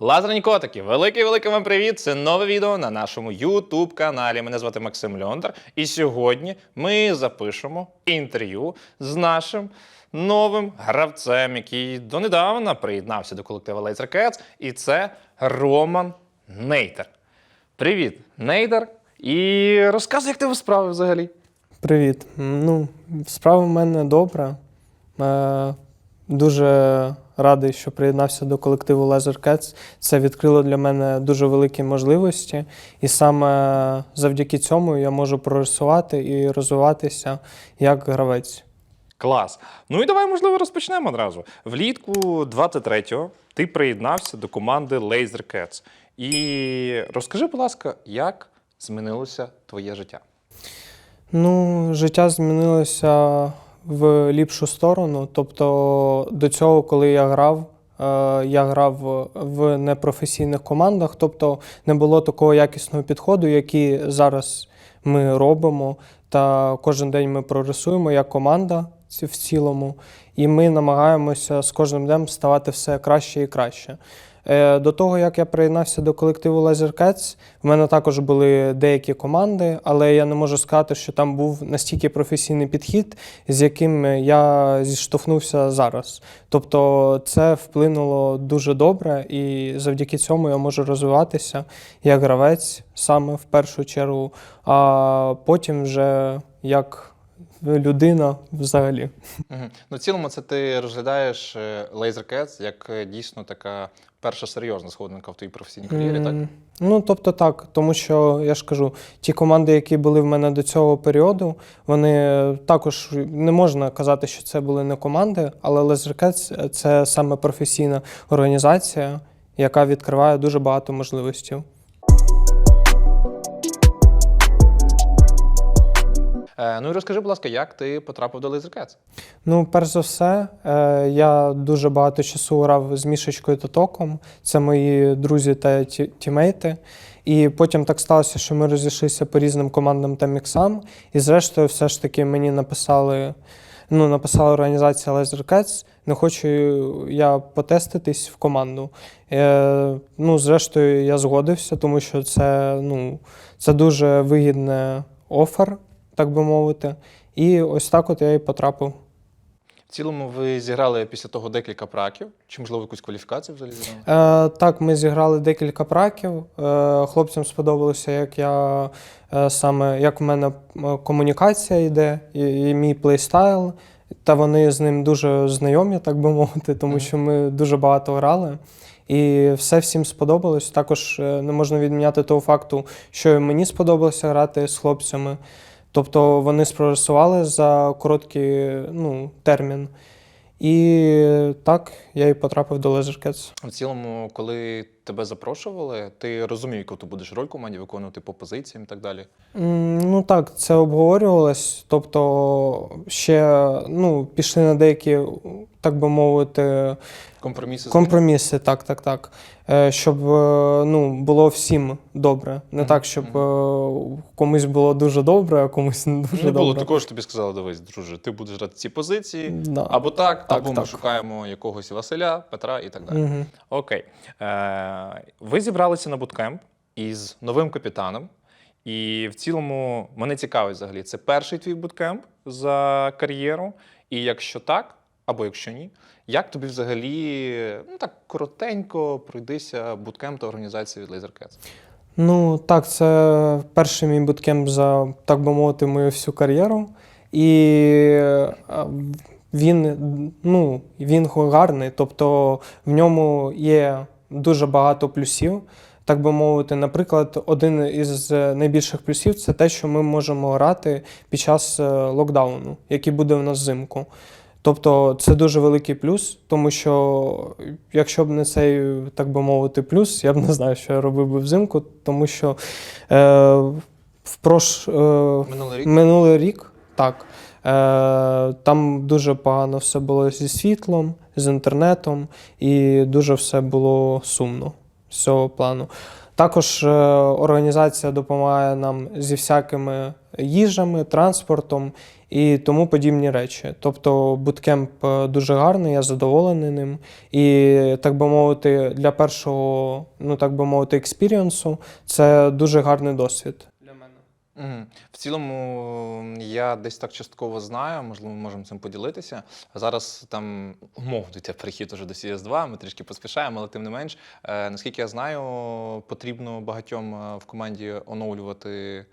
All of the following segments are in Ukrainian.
Лазерні котики, великий великий вам привіт! Це нове відео на нашому YouTube каналі. Мене звати Максим Льондер. І сьогодні ми запишемо інтерв'ю з нашим новим гравцем, який донедавна приєднався до колективу Laser Cats, і це Роман Нейтер. Привіт, Нейтер! І розказуй, як тебе справи взагалі. Привіт. Ну, справа в мене добра. Е, дуже радий, що приєднався до колективу Laser Cats. Це відкрило для мене дуже великі можливості. І саме завдяки цьому я можу прогресувати і розвиватися як гравець. Клас. Ну і давай, можливо, розпочнемо одразу. Влітку 23-го ти приєднався до команди Laser Cats. І розкажи, будь ласка, як змінилося твоє життя? Ну, життя змінилося в ліпшу сторону. Тобто до цього, коли я грав, е, я грав в непрофесійних командах, тобто не було такого якісного підходу, який зараз ми робимо. Та кожен день ми прогресуємо як команда в цілому, і ми намагаємося з кожним днем ставати все краще і краще. Е, До того, як я приєднався до колективу Laser в мене також були деякі команди, але я не можу сказати, що там був настільки професійний підхід, з яким я зіштовхнувся зараз. Тобто це вплинуло дуже добре, і завдяки цьому я можу розвиватися як гравець саме в першу чергу, а потім вже як людина взагалі. Угу. Ну, в цілому, це ти розглядаєш е, Laser як е, дійсно така перша серйозна сходинка в твоїй професійній кар'єрі, так? Ну, тобто так, тому що я ж кажу, ті команди, які були в мене до цього періоду, вони також не можна казати, що це були не команди, але Laser – це саме професійна організація, яка відкриває дуже багато можливостей. Ну і розкажи, будь ласка, як ти потрапив до Laser Ну, перш за все, е, я дуже багато часу грав з Мішечкою та Током. Це мої друзі та тімейти. І потім так сталося, що ми розійшлися по різним командам та міксам. І зрештою, все ж таки мені написали, ну, написала організація Laser Cats, не хочу я потеститись в команду. Е, ну, зрештою, я згодився, тому що це, ну, це дуже вигідне офер, так би мовити. І ось так от я і потрапив. В цілому ви зіграли після того декілька праків, чи можливо якусь кваліфікацію взагалі зіграли? Е, так, ми зіграли декілька праків. Е, хлопцям сподобалося, як я е, саме як в мене комунікація йде, і, і мій плейстайл. Та вони з ним дуже знайомі, так би мовити, тому що ми дуже багато грали. І все всім сподобалось. Також е, не можна відміняти того факту, що мені сподобалося грати з хлопцями. Тобто вони спрогресували за короткий ну, термін. І так я і потрапив до Laser Cats. В цілому, коли тебе запрошували, ти розумів, яку ти будеш роль в команді виконувати по позиціям і так далі. Ну так, це обговорювалось. Тобто ще ну, пішли на деякі, так би мовити, Компроміси компроміси, так, так, так. Е, Щоб е, ну, було всім добре. Не так, щоб е, комусь було дуже добре, а комусь не дуже Не було добре. такого, що тобі сказали, дивись, друже, ти будеш грати ці позиції, Да. або так, Так, або ми шукаємо якогось Василя, Петра і так далі. Мгм. Окей. Е, ви зібралися на буткемп із новим капітаном. І в цілому мене цікавить взагалі, це перший твій буткемп за кар'єру. І якщо так, або якщо ні, як тобі взагалі ну так коротенько пройдися буткемп та організацію від Laser Cats? Ну так, це перший мій буткемп за, так би мовити, мою всю кар'єру. І він, ну, він гарний, тобто в ньому є дуже багато плюсів. Так би мовити, наприклад, один із найбільших плюсів це те, що ми можемо грати під час е, локдауну, який буде в нас взимку. Тобто це дуже великий плюс, тому що якщо б не цей, так би мовити, плюс, я б не знаю, що я робив би взимку, тому що е, в прош, е, Минулий рік минулий рік так. Е, там дуже погано все було зі світлом, з інтернетом, і дуже все було сумно з цього плану. Також е, організація допомагає нам зі всякими їжами, транспортом і тому подібні речі. Тобто буткемп е, дуже гарний, я задоволений ним. І так би мовити, для першого, ну так би мовити, експіріансу це дуже гарний досвід. В цілому я десь так частково знаю, можливо, ми можемо цим поділитися. Зараз там умовно йде перехід уже до CS2, ми трішки поспішаємо, але тим не менш, е, наскільки я знаю, потрібно багатьом е, в команді оновлювати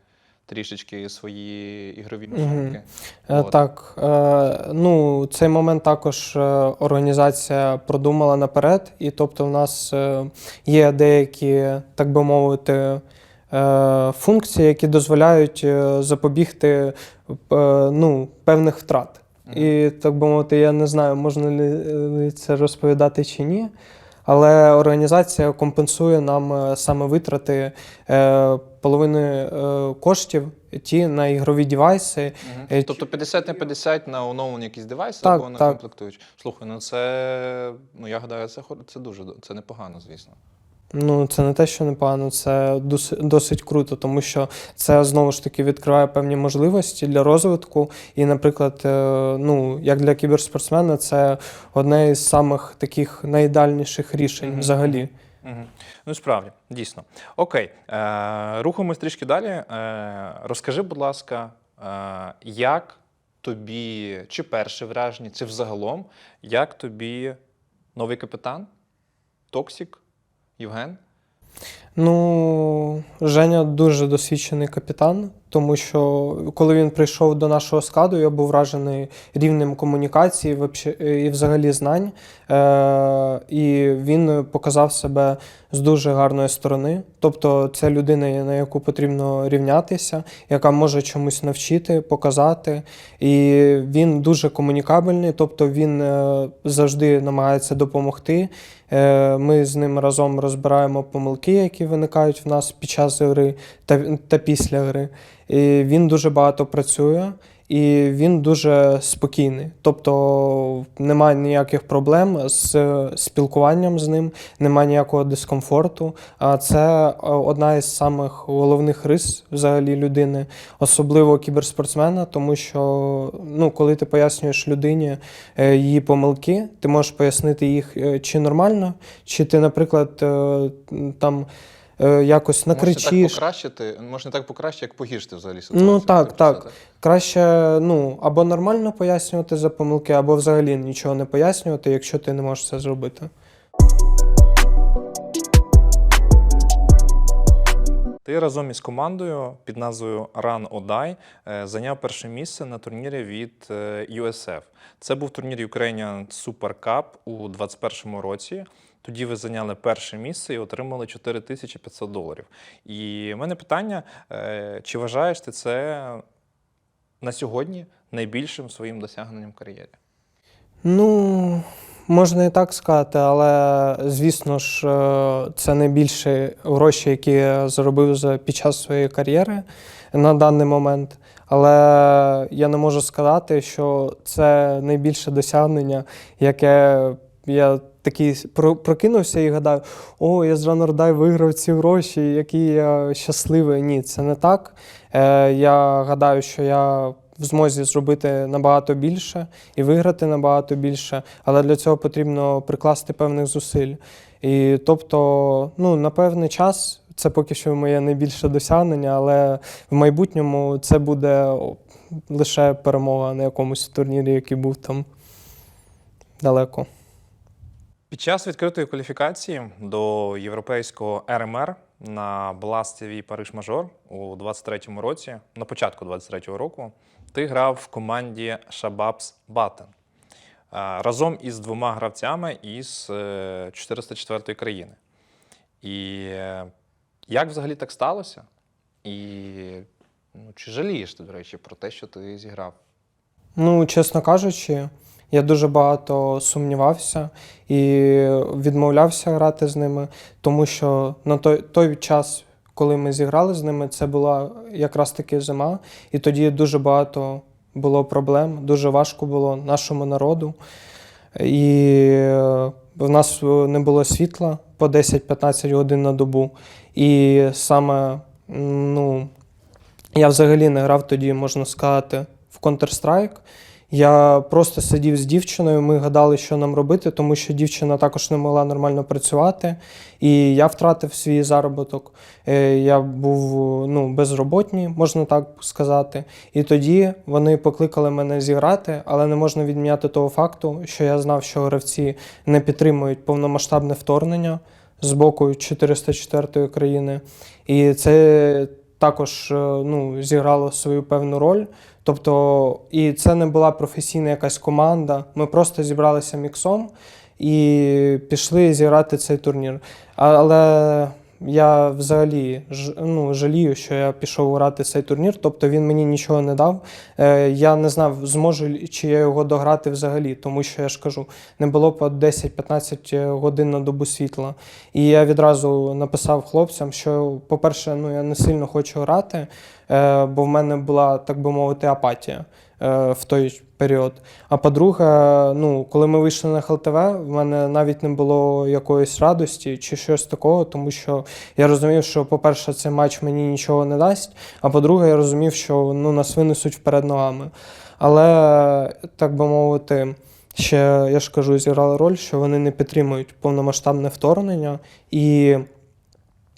трішечки свої ігрові Мгм. навички. Е. Так, е, ну цей момент також організація продумала наперед, і тобто в нас є деякі, так би мовити, функції, які дозволяють е, запобігти е, ну, певних втрат. І так би мовити, я не знаю, можна ли це розповідати чи ні. Але організація компенсує нам е, саме витрати е, половини е, коштів ті на ігрові девайси. Е, Тобто 50 на 50 на оновлення якісь девайси Так, або на так. комплектуючі. Слухай, ну це ну я гадаю, це це дуже це непогано, звісно. Ну, це не те, що непогано, це досить, досить круто, тому що це знову ж таки відкриває певні можливості для розвитку. І, наприклад, е, ну, як для кіберспортсмена, це одне із самих таких найідеальніших рішень Мгм. взагалі. Угу. Ну, справді, дійсно. Окей, е, рухаємось трішки далі. Е, розкажи, будь ласка, е, як тобі, чи перше враження, чи взагалом, як тобі новий капітан, Токсік, Євген? Ну, Женя дуже досвідчений капітан, тому що коли він прийшов до нашого складу, я був вражений рівнем комунікації і взагалі знань. Е- і він показав себе з дуже гарної сторони. Тобто, це людина, на яку потрібно рівнятися, яка може чомусь навчити, показати. І він дуже комунікабельний, тобто він е, завжди намагається допомогти. Е, Ми з ним разом розбираємо помилки, які виникають в нас під час гри та, та після гри. І він дуже багато працює. І він дуже спокійний, тобто немає ніяких проблем з спілкуванням з ним, немає ніякого дискомфорту. А це е, одна із самих головних рис взагалі людини, особливо кіберспортсмена, тому що ну, коли ти пояснюєш людині е, її помилки, ти можеш пояснити їх е, чи нормально, чи ти, наприклад, там е, якось Можна так покращити, можна так покращити, як погіршити взагалі ситуацію. Ну так, так. Краще ну, або нормально пояснювати за помилки, або взагалі нічого не пояснювати, якщо ти не можеш це зробити. Ти разом із командою під назвою Run or Die е, зайняв перше місце на турнірі від е, USF. Це був турнір Ukrainian Super Cup у 2021 році. Тоді ви зайняли перше місце і отримали 4500 доларів. І в мене питання: е, чи вважаєш ти це на сьогодні найбільшим своїм досягненням в кар'єрі? Ну, можна і так сказати, але звісно ж, е, це найбільші гроші, які я заробив під час своєї кар'єри на даний момент. Але я не можу сказати, що це найбільше досягнення, яке я такий прокинувся і гадаю, о, я з Ранордай виграв ці гроші, який я щасливий. Ні, це не так. Е, я гадаю, що я в змозі зробити набагато більше і виграти набагато більше, але для цього потрібно прикласти певних зусиль. І тобто, ну, на певний час це поки що моє найбільше досягнення, але в майбутньому це буде лише перемога на якомусь турнірі, який був там далеко. Під час відкритої кваліфікації до європейського РМР на Blast Париж Мажор у 23-му році, на початку 23-го року, ти грав в команді Batten е, разом із двома гравцями із е, 404-ї країни. І е, як взагалі так сталося? І ну, чи жалієш ти, до речі, про те, що ти зіграв? Ну, чесно кажучи, я дуже багато сумнівався і відмовлявся грати з ними, тому що на той, той час, коли ми зіграли з ними, це була якраз таки зима, і тоді дуже багато було проблем, дуже важко було нашому народу. І е, в нас не було світла по 10-15 годин на добу. І саме ну, я взагалі не грав тоді, можна сказати, в Counter-Strike. Я просто сидів з дівчиною, ми гадали, що нам робити, тому що дівчина також не могла нормально працювати. І я втратив свій заробіток. Е, Я був ну, безроботний, можна так сказати. І тоді вони покликали мене зіграти, але не можна відміняти того факту, що я знав, що гравці не підтримують повномасштабне вторгнення з боку 404 країни. І це також е, ну, зіграло свою певну роль. Тобто, і це не була професійна якась команда. Ми просто зібралися міксом і пішли зіграти цей турнір. Але я взагалі ж- ну, жалію, що я пішов грати цей турнір, тобто він мені нічого не дав. Е, Я не знав, зможу чи я його дограти взагалі, тому що я ж кажу, не було по 10-15 годин на добу світла. І я відразу написав хлопцям, що, по-перше, ну я не сильно хочу грати, е, бо в мене була, так би мовити, апатія е, в той період. А по-друге, ну, коли ми вийшли на ХЛТВ, в мене навіть не було якоїсь радості чи щось такого, тому що я розумів, що, по-перше, цей матч мені нічого не дасть, а по-друге, я розумів, що ну, нас винесуть вперед ногами. Але, так би мовити, ще я ж кажу, зіграла роль, що вони не підтримують повномасштабне вторгнення. І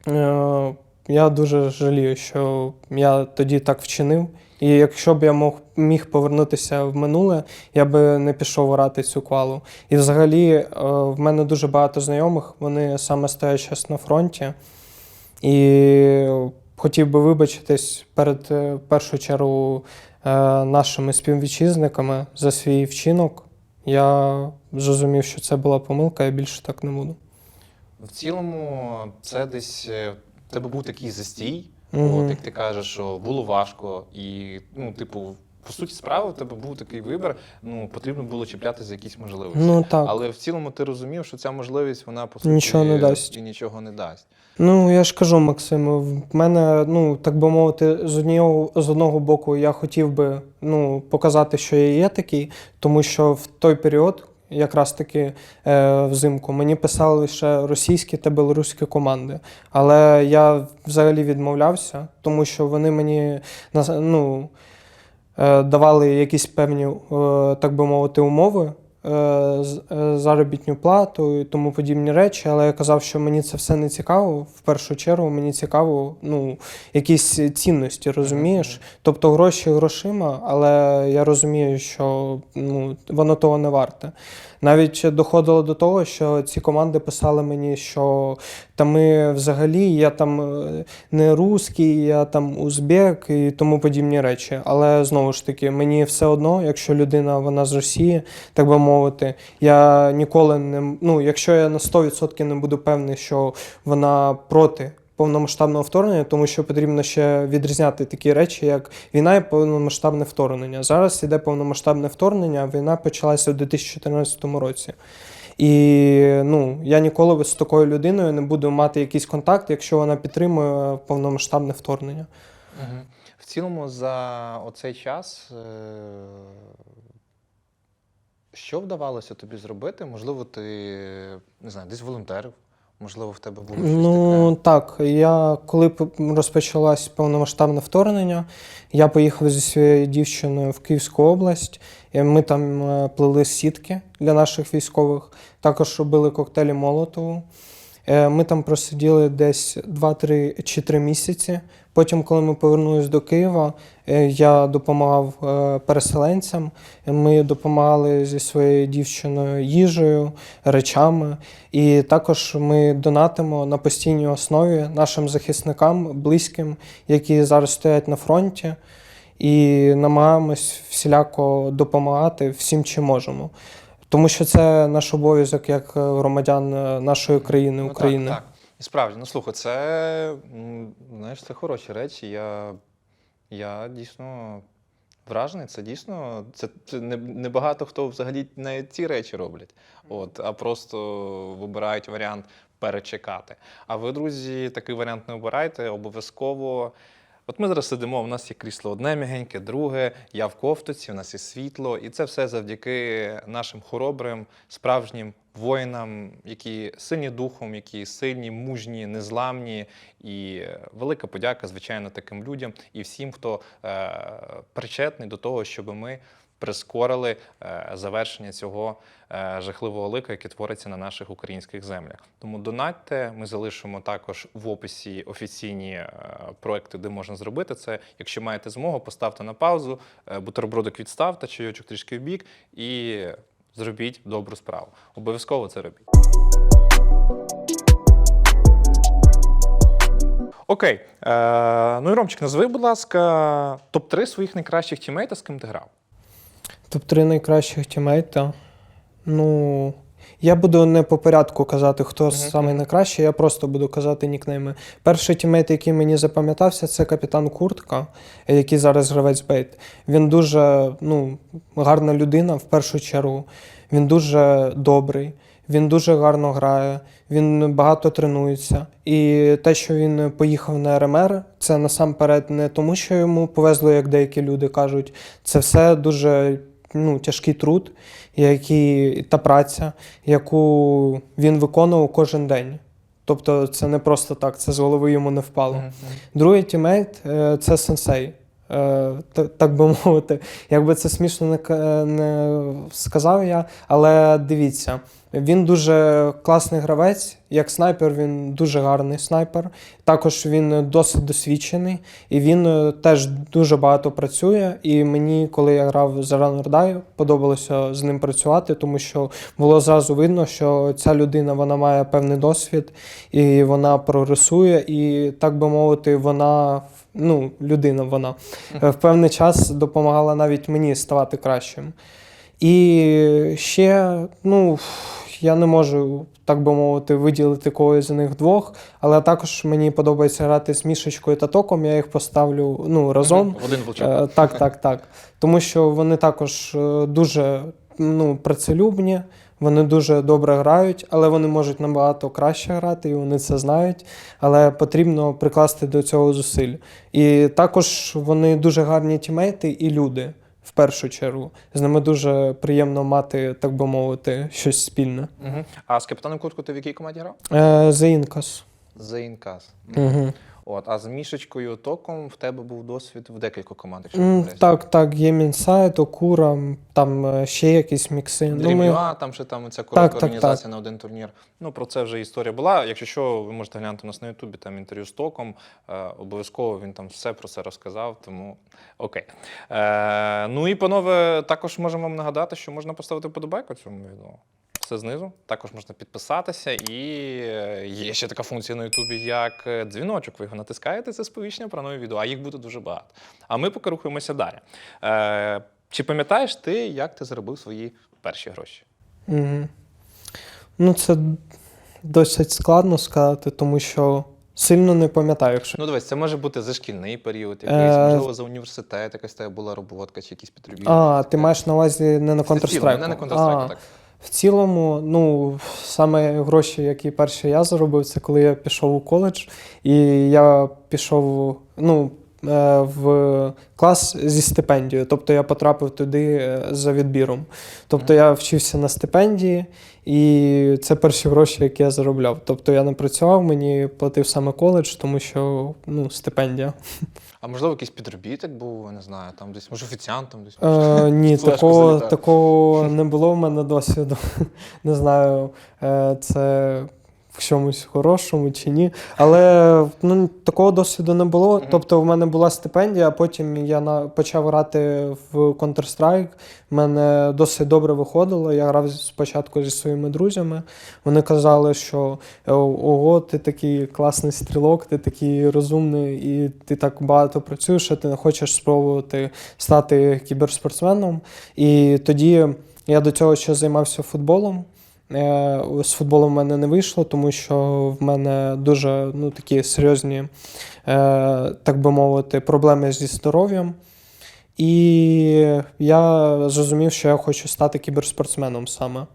е, я дуже жалію, що я тоді так вчинив. І якщо б я мог, міг повернутися в минуле, я би не пішов грати цю квалу. І взагалі е, в мене дуже багато знайомих, вони саме стоять зараз на фронті. І хотів би вибачитись перед е, в першу чергу е, нашими співвітчизниками за свій вчинок. Я зрозумів, що це була помилка, я більше так не буду. В цілому, це десь в тебе був такий застій, Мгм. от як ти кажеш, що було важко, і ну, типу, по суті, справи, в тебе був такий вибір. Ну, потрібно було чіплятися за якісь можливості. Ну так. Але в цілому ти розумів, що ця можливість вона по суті Нічого не дасть. і нічого не дасть. Ну, я ж кажу, Максим, в мене, ну, так би мовити, з одного, з одного боку, я хотів би ну, показати, що я є такий, тому що в той період, якраз таки е, взимку, мені писали лише російські та білоруські команди. Але я взагалі відмовлявся, тому що вони мені ну, е, давали якісь певні, е, так би мовити, умови. Е, е, Заробітну плату і тому подібні речі, але я казав, що мені це все не цікаво. В першу чергу мені цікаво ну, якісь цінності, розумієш? Тобто гроші грошима, але я розумію, що ну, воно того не варте. Навіть доходило до того, що ці команди писали мені, що та ми взагалі, я там е, не русський, я там узбек і тому подібні речі. Але знову ж таки, мені все одно, якщо людина вона з Росії, так би мовити, я ніколи не ну, якщо я на 100% не буду певний, що вона проти. Повномасштабного вторгнення, тому що потрібно ще відрізняти такі речі, як війна і повномасштабне вторгнення. Зараз іде повномасштабне вторгнення, війна почалася у 2014 році. І ну, я ніколи з такою людиною не буду мати якийсь контакт, якщо вона підтримує повномасштабне вторгнення. Угу. В цілому, за оцей час, е, що вдавалося тобі зробити? Можливо, ти не знаю, десь волонтерів? можливо, в тебе було щось Ну таке. так, я коли розпочалось повномасштабне вторгнення, я поїхав зі своєю дівчиною в Київську область. і Ми там е, плели сітки для наших військових, також робили коктейлі Молотову. Е, Ми там просиділи десь 2-3 чи 3 місяці. Потім, коли ми повернулись до Києва, е, я допомагав е, переселенцям. Ми допомагали зі своєю дівчиною їжею, речами. І також ми донатимо на постійній основі нашим захисникам, близьким, які зараз стоять на фронті, і намагаємось всіляко допомагати всім, чим можемо. Тому що це наш обов'язок як е, громадян е, нашої країни, Ну, України. Так, так. І справді, ну слухай, це знаєш, це хороші речі. Я, я дійсно вражений. Це дійсно це, це не, не багато хто взагалі не ці речі роблять, от, а просто вибирають варіант перечекати. А ви, друзі, такий варіант не обирайте. Обов'язково От ми зараз сидимо, у нас є крісло одне м'ягеньке, друге, я в кофтоці, у нас є світло, і це все завдяки нашим хоробрим, справжнім воїнам, які сильні духом, які сильні, мужні, незламні. І е, велика подяка, звичайно, таким людям і всім, хто е, причетний до того, щоб ми прискорили е, завершення цього е, жахливого лика, яке твориться на наших українських землях. Тому донатьте. Ми залишимо також в описі офіційні е, проекти, де можна зробити це. Якщо маєте змогу, поставте на паузу, бутербродик відставте, чайочок трішки в бік і зробіть добру справу. Обов'язково це робіть. Окей. Е, ну і Ромчик, назви, будь ласка, топ-3 своїх найкращих тімейта, з ким ти грав. Топ-3 найкращих тімейта. Ну, я буду не по порядку казати, хто саме найкращий, я просто буду казати нікнейми. Перший тімейт, який мені запам'ятався, це капітан Куртка, який зараз гравець Бейт. Він дуже ну, гарна людина в першу чергу. Він дуже добрий, він дуже гарно грає, він багато тренується. І те, що він поїхав на РМР, це насамперед не тому, що йому повезло, як деякі люди кажуть. Це все дуже ну, тяжкий труд, який, та праця, яку він виконував кожен день. Тобто це не просто так, це з голови йому не впало. Другий тімейт е, це сенсей. Е, Так би мовити, якби це смішно не сказав я, але дивіться, він дуже класний гравець. Як снайпер, він дуже гарний снайпер. Також він досить досвідчений, і він е, теж дуже багато працює. І мені, коли я грав за Die, подобалося з ним працювати, тому що було зразу видно, що ця людина вона має певний досвід, і вона прогресує, і так би мовити, вона ну, людина вона е, в певний час допомагала навіть мені ставати кращим. І ще, ну, я не можу, так би мовити, виділити когось з них двох, але також мені подобається грати з мішечкою та током, я їх поставлю ну, разом. Один влучок. Е, Так, так, так. Тому що вони також е, дуже ну, працелюбні, вони дуже добре грають, але вони можуть набагато краще грати, і вони це знають. Але потрібно прикласти до цього зусиль. І також вони дуже гарні тімейти і люди. В першу чергу з ними дуже приємно мати, так би мовити, щось спільне. Угу. А з капітаном Куртку ти в якій команді грав? Е, The Incas. За Інкас. Угу. От, а з мішечкою током в тебе був досвід в декількох командах. помиляюсь. Так, так, є Мінсайт, Окура, там е, ще якісь мікси. Ну, ми... Там ще там ця коротка так, організація на один турнір. Ну про це вже історія була. Якщо що, ви можете глянути у нас на Ютубі там інтерв'ю з током. Е, обов'язково він там все про це розказав. Тому окей. Е, ну і панове, також можемо вам нагадати, що можна поставити вподобайку цьому відео. Все знизу. Також можна підписатися, і е, є ще така функція на Ютубі, як е, дзвіночок. Ви його натискаєте, це сповіщення про нові відео, а їх буде дуже багато. А ми поки рухаємося далі. Е, чи пам'ятаєш ти, як ти заробив свої перші гроші? Угу. Ну, це досить складно сказати, тому що сильно не пам'ятаю, якщо. Ну, дивись, це може бути за шкільний період, якийсь, Е, можливо, за університет, якась тебе була роботка чи якісь підробітки. А, ти маєш на увазі не на Counter-Strike? Не на Counter-Strike, так. В цілому, ну, саме гроші, які перші я заробив, це коли я пішов у коледж, і я пішов ну, е, в клас зі стипендією. Тобто я потрапив туди е, за відбіром. Тобто я вчився на стипендії, і це перші гроші, які я заробляв. Тобто я не працював, мені платив саме коледж, тому що ну, стипендія. А можливо, якийсь підробіток був, я не знаю, там десь, може, офіціантом десь. Е, ні, Флешку такого, такого не було в мене досвіду. Не знаю, е, це в чомусь хорошому чи ні. Але ну, такого досвіду не було. Тобто, в мене була стипендія, а потім я на, почав грати в Counter-Strike. В мене досить добре виходило. Я грав спочатку зі своїми друзями. Вони казали, що «Е, ого, ти такий класний стрілок, ти такий розумний, і ти так багато працюєш, а ти не хочеш спробувати стати кіберспортсменом. І тоді я до цього ще займався футболом. Е, З футболом в мене не вийшло, тому що в мене дуже ну, такі серйозні, е, так би мовити, проблеми зі здоров'ям. І я зрозумів, що я хочу стати кіберспортсменом саме.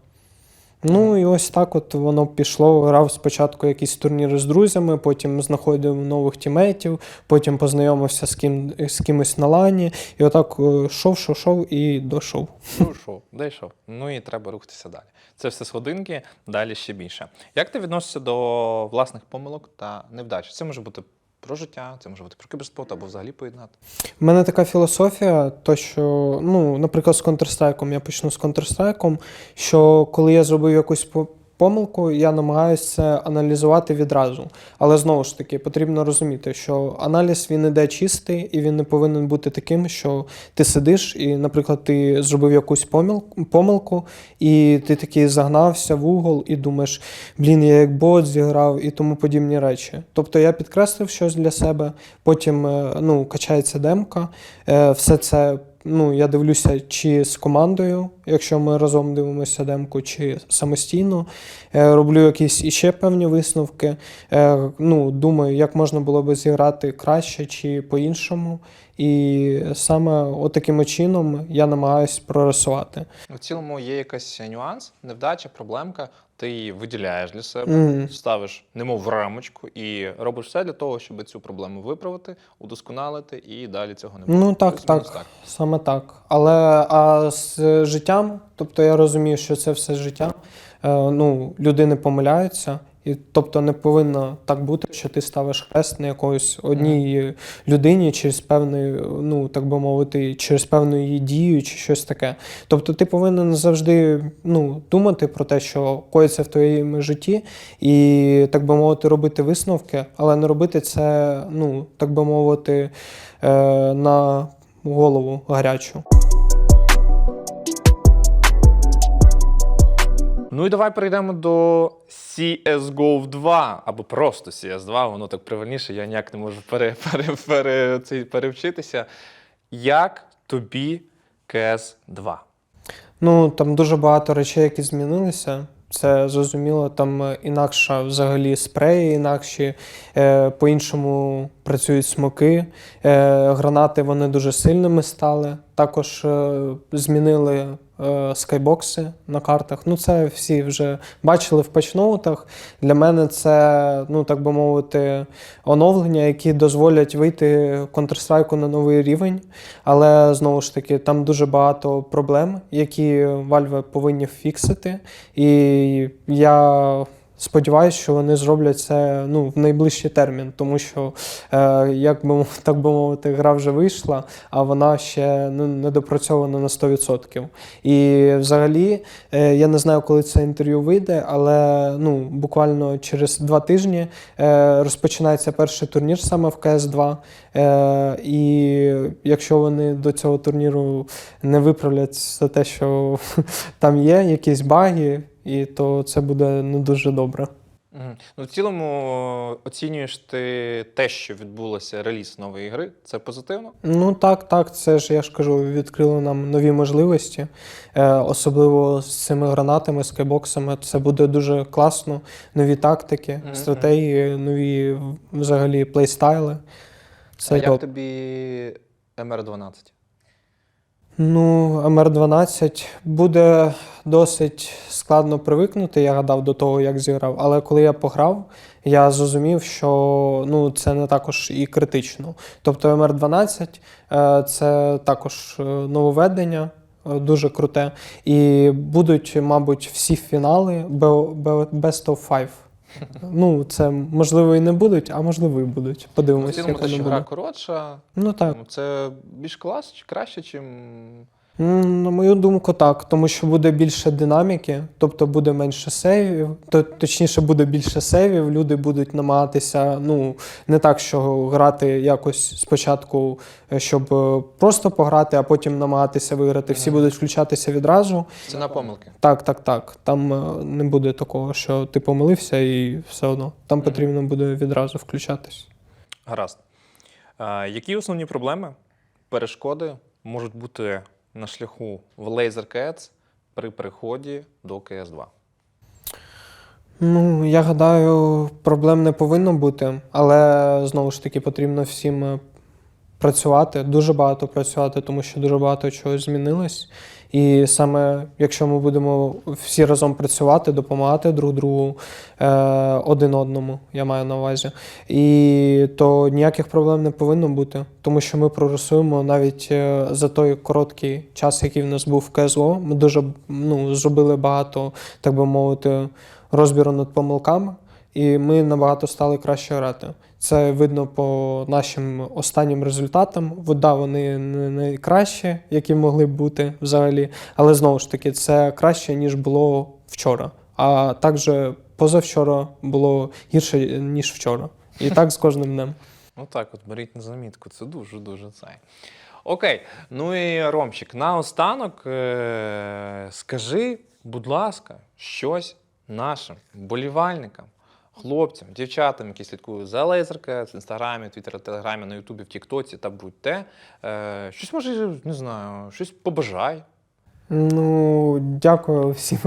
Ну і ось так от воно пішло. Грав спочатку якісь турніри з друзями, потім знаходив нових тімейтів, потім познайомився з ким з кимось на лані. І отак е, шов, шов, шов і дошов. Ну, йшов, де. Ну і треба рухатися далі. Це все сходинки, далі ще більше. Як ти відносишся до власних помилок та невдач? Це може бути про життя, це може бути про кіберспорт або взагалі поєднати. У мене така філософія, то що, ну, наприклад, з Counter-Strike, я почну з Counter-Strike, що коли я зробив якусь помилку, я намагаюся це аналізувати відразу. Але знову ж таки, потрібно розуміти, що аналіз він іде чистий, і він не повинен бути таким, що ти сидиш, і, наприклад, ти зробив якусь помил- помилку, і ти такий загнався в угол і думаєш, блін, я як бот зіграв і тому подібні речі. Тобто я підкреслив щось для себе, потім е, ну, качається демка, е, все це. Ну, я дивлюся, чи з командою, якщо ми разом дивимося демку, чи самостійно. Е, роблю якісь іще певні висновки. Е, ну, думаю, як можна було би зіграти краще чи по-іншому. І саме отаким чином я намагаюся прорисувати. В цілому є якийсь нюанс, невдача, проблемка. Ти її виділяєш для себе, Мгм. ставиш немов в рамочку і робиш все для того, щоб цю проблему виправити, удосконалити і далі цього не буде. Ну так, Плюс-мінус так, саме так. Але а з життям, тобто я розумію, що це все життя. Е, ну, людини помиляються. І, тобто не повинно так бути, що ти ставиш хрест на якоїсь одній людині через певний, ну так би мовити, через певну її дію чи щось таке. Тобто ти повинен завжди ну, думати про те, що коїться в твоєму житті, і так би мовити, робити висновки, але не робити це, ну так би мовити, е, на голову гарячу. Ну і давай перейдемо до CSGO 2 або просто CS2, воно так правильніше, я ніяк не можу пере, пере, пере, цей, перевчитися. Як тобі CS 2? Ну, там дуже багато речей, які змінилися. Це зрозуміло, там е, інакша взагалі спреї, інакші е, по-іншому працюють смоки. Е, гранати вони дуже сильними стали. Також е, змінили е, скайбокси на картах. Ну, це всі вже бачили в патчноутах. Для мене це, ну так би мовити, оновлення, які дозволять вийти Counter-Strike на новий рівень. Але знову ж таки, там дуже багато проблем, які Valve повинні фіксити. І я сподіваюся, що вони зроблять це ну, в найближчий термін, тому що, е, як би так би мовити, гра вже вийшла, а вона ще ну, не допрацьована на 100%. І взагалі, е, я не знаю, коли це інтерв'ю вийде, але ну, буквально через два тижні е, розпочинається перший турнір саме в КС-2. Е, і якщо вони до цього турніру не виправлять за те, що там є якісь баги, і то це буде не дуже добре. Ну, в цілому оцінюєш ти те, що відбулося реліз нової гри. Це позитивно? Ну так, так, це ж я ж кажу, відкрило нам нові можливості, е, особливо з цими гранатами, скайбоксами. Це буде дуже класно. Нові тактики, Мгм. стратегії, нові взагалі плейстайли. Це а як тобі MR12? Ну, МР-12 буде досить складно привикнути, я гадав до того, як зіграв. Але коли я пограв, я зрозумів, що ну, це не також і критично. Тобто МР-12 е, це також е, нововведення. е, Дуже круте. І будуть, мабуть, всі фінали Best of Five. Ну, це можливо і не будуть, а можливо і будуть. Подивимося, як воно гра буде. коротша, Ну так. це більш клас краще, чим. На мою думку, так, тому що буде більше динаміки, тобто буде менше сейвів, то, точніше буде більше сейвів, люди будуть намагатися, ну, не так, що грати якось спочатку, е, щоб е, просто пограти, а потім намагатися виграти. Всі будуть включатися відразу. Це на помилки. Так, так, так. Там е, не буде такого, що ти помилився і все одно. Там потрібно буде відразу включатись. Гаразд. А, які основні проблеми, перешкоди можуть бути на шляху в Laser Cats при приході до CS2? Ну, я гадаю, проблем не повинно бути, але знову ж таки потрібно всім е, працювати, дуже багато працювати, тому що дуже багато чого змінилось. І саме якщо ми будемо всі разом працювати, допомагати друг другу е, один одному, я маю на увазі, і то ніяких проблем не повинно бути, тому що ми прорисуємо навіть е, за той короткий час, який в нас був в КСО. Ми дуже ну, зробили багато, так би мовити, розбіру над помилками, і ми набагато стали краще грати. Це видно по нашим останнім результатам. Вода вони не найкращі, які могли б бути взагалі. Але знову ж таки, це краще, ніж було вчора. А також позавчора було гірше, ніж вчора. І так з кожним днем. Отак, от беріть на замітку. Це дуже дуже цей. Окей, ну і Ромчик, наостанок е- скажи, будь ласка, щось нашим болівальникам, хлопцям, дівчатам, які слідкують за лазерка в інстаграмі, твіттері, телеграмі, на Ютубі, в Тіктоці та будь-те. Е- щось може, не знаю, щось побажай. Ну, дякую всім,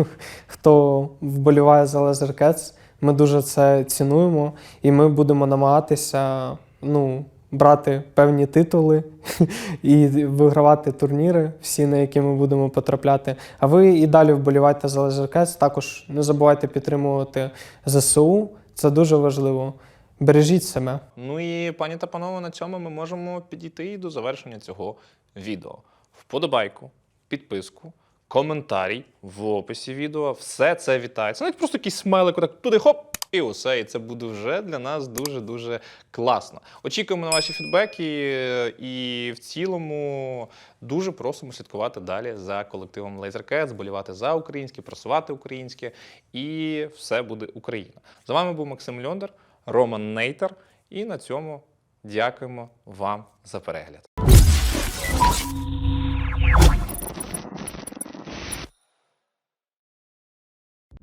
хто вболіває за Lazercats. Ми дуже це цінуємо, і ми будемо намагатися ну, брати певні титули і вигравати турніри, всі, на які ми будемо потрапляти. А ви і далі вболівайте за Lazercats. Також не забувайте підтримувати ЗСУ. Це дуже важливо. Бережіть себе. Ну і пані та панове, на цьому ми можемо підійти і до завершення цього відео. Вподобайку, підписку, коментарій в описі відео. Все це вітається. Навіть просто якийсь смайлик, отак туди хоп. І усе, і це буде вже для нас дуже-дуже класно. Очікуємо на ваші фідбеки, е, і в цілому дуже просимо слідкувати далі за колективом LaserCat, зболівати за українське, просувати українське, і все буде Україна. З вами був Максим Льондер, Роман Нейтер, і на цьому дякуємо вам за перегляд.